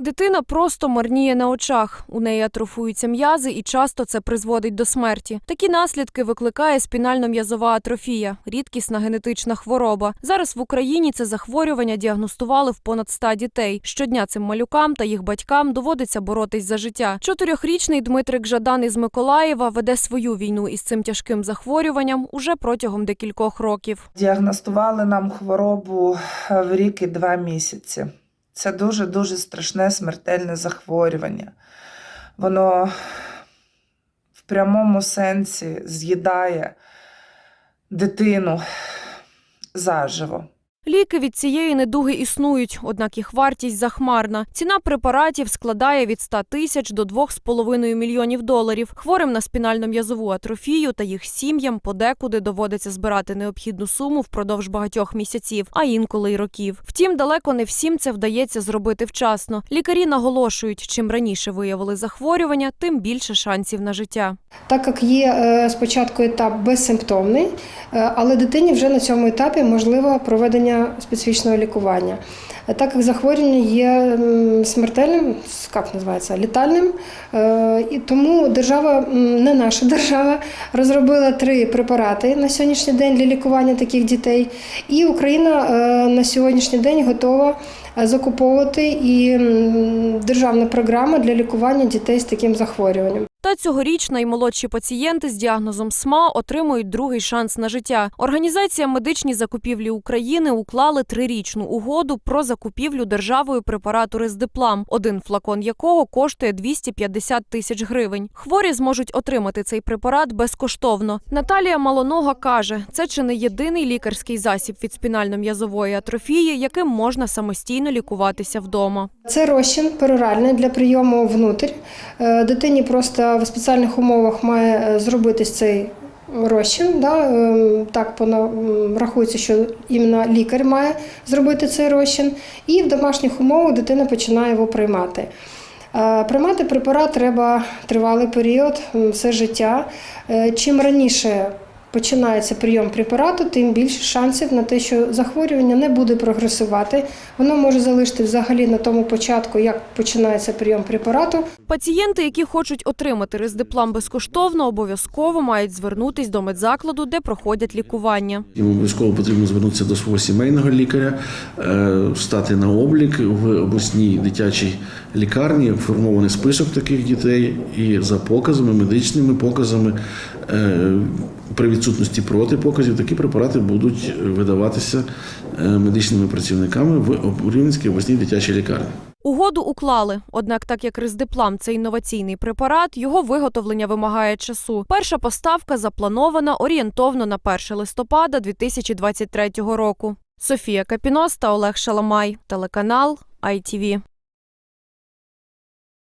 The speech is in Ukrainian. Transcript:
Дитина просто марніє на очах. У неї атрофуються м'язи, і часто це призводить до смерті. Такі наслідки викликає спінально-м'язова атрофія, рідкісна генетична хвороба. Зараз в Україні це захворювання діагностували в понад 100 дітей. Щодня цим малюкам та їх батькам доводиться боротись за життя. Чотирьохрічний Дмитрик Жадан із Миколаєва веде свою війну із цим тяжким захворюванням уже протягом декількох років. Діагностували нам хворобу е, в рік і два місяці. Це дуже-дуже страшне смертельне захворювання. Воно в прямому сенсі з'їдає дитину заживо. Ліки від цієї недуги існують, однак їх вартість захмарна. Ціна препаратів складає від 100 тисяч до 2,5 мільйонів доларів. Хворим на спінально-м'язову атрофію та їх сім'ям подекуди доводиться збирати необхідну суму впродовж багатьох місяців, а інколи й років. Втім, далеко не всім це вдається зробити вчасно. Лікарі наголошують, чим раніше виявили захворювання, тим більше шансів на життя. Так як є е, спочатку етап безсимптомний, е, але дитині вже на цьому етапі можливо проведення специфічного лікування. Е, Так як захворювання є смертельним, як називається, літальним, е, і тому держава, не наша держава, розробила три препарати на сьогоднішній день для лікування таких дітей. І Україна е, на сьогоднішній день готова закуповувати і державна програма для лікування дітей з таким захворюванням. Та цьогоріч наймолодші пацієнти з діагнозом СМА отримують другий шанс на життя. Організація медичні закупівлі України уклали трирічну угоду про закупівлю державою препарату Рездеплам, один флакон якого коштує 250 тисяч гривень. Хворі зможуть отримати цей препарат безкоштовно. Наталія Малонога каже, це чи не єдиний лікарський засіб від спінально-м'язової атрофії, яким можна самостійно лікуватися вдома. Це розчин пероральний для прийому внутрь. Е, Дитині просто в спеціальних умовах має е, зробитись цей розчин. Да? е, Так рахується, що іменно лікар має зробити цей розчин. І в домашніх умовах дитина починає його приймати. Е, Приймати препарат треба тривалий період, все життя. Е, Чим раніше починається прийом препарату, тим більше шансів на те, що захворювання не буде прогресувати. Воно може залишити взагалі на тому початку, як починається прийом препарату. Пацієнти, які хочуть отримати рездеплам безкоштовно, обов'язково мають звернутись до медзакладу, де проходять лікування. Їм обов'язково потрібно звернутися до свого сімейного лікаря, е, стати на облік в обласній дитячій лікарні, формований список таких дітей, і за показами, медичними показами, е, при відсутності протипоказів, такі препарати будуть видаватися е, медичними працівниками в Рівненській обласній дитячій лікарні. Угоду уклали. Однак, так як рездеплам це інноваційний препарат, його виготовлення вимагає часу. Перша поставка запланована орієнтовно на 1 листопада 2023 року. Софія Капінос та Олег Шаламай, телеканал ITV.